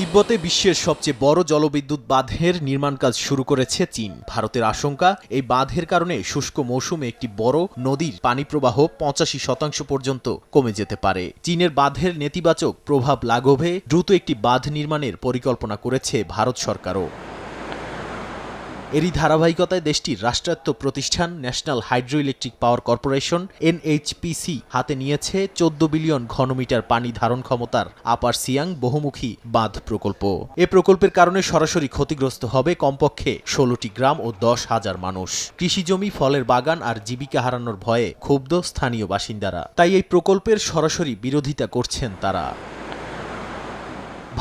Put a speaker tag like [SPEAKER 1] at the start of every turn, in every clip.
[SPEAKER 1] তিব্বতে বিশ্বের সবচেয়ে বড় জলবিদ্যুৎ বাঁধের নির্মাণ কাজ শুরু করেছে চীন। ভারতের আশঙ্কা, এই বাঁধের কারণে শুষ্ক মৌসুমে একটি বড় নদীর পানি প্রবাহ পঁচাশি শতাংশ পর্যন্ত কমে যেতে পারে। চীনের বাঁধের নেতিবাচক প্রভাব লাঘবে, দ্রুত একটি বাঁধ নির্মাণের পরিকল্পনা করেছে ভারত সরকারও। এরই ধারাবাহিকতায় দেশটির রাষ্ট্রায়ত্ত প্রতিষ্ঠান national hydro electric power corporation NHPC হাতে নিয়েছে চোদ্দ বিলিয়ন ঘনমিটার পানি ধারণ ক্ষমতার আপার সিয়াং বহুমুখী বাঁধ প্রকল্প। এ প্রকল্পের কারণে সরাসরি ক্ষতিগ্রস্ত হবে কমপক্ষে ষোলোটি গ্রাম ও দশ হাজার মানুষ। কৃষিজমি ফলের বাগান আর জীবিকা হারানোর ভয়ে ক্ষুব্ধ স্থানীয় বাসিন্দারা। তাই এই প্রকল্পের সরাসরি বিরোধিতা করছেন তারা।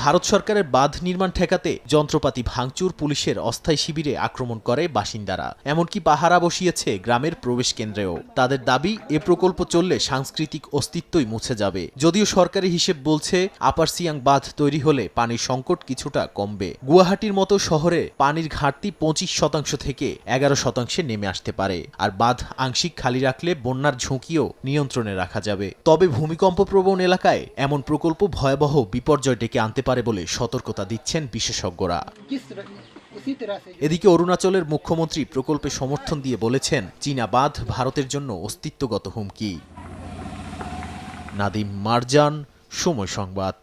[SPEAKER 1] ভারত সরকারের বাঁধ নির্মাণ ঠেকাতে যন্ত্রপাতি ভাঙচুর পুলিশের অস্থায়ী শিবিরে আক্রমণ করে বাসিন্দারা। এমনকি পাহারা বসিয়েছে গ্রামের প্রবেশ কেন্দ্রেও। তাদের দাবি, এ প্রকল্প চললে সাংস্কৃতিক অস্তিত্বই মুছে যাবে। যদিও সরকারি হিসেব বলছে, আপার সিয়াং বাঁধ তৈরি হলে পানির সংকট কিছুটা কমবে। গুয়াহাটির মতো শহরে পানির ঘাটতি পঁচিশ শতাংশ থেকে এগারো শতাংশে নেমে আসতে পারে। আর বাঁধ আংশিক খালি রাখলে বন্যার ঝুঁকিও নিয়ন্ত্রণে রাখা যাবে। তবে ভূমিকম্প প্রবণ এলাকায় এমন প্রকল্প ভয়াবহ বিপর্যয় ডেকে আনতে পারে পারে বলে সতর্কতা দিচ্ছেন বিশেষজ্ঞরা। এদিকে অরুণাচলের মুখ্যমন্ত্রী প্রকল্পে সমর্থন দিয়ে বলেছেন, চীনা বাঁধ ভারতের জন্য অস্তিত্বগত হুমকি। নাদিম মারজান, সময় সংবাদ।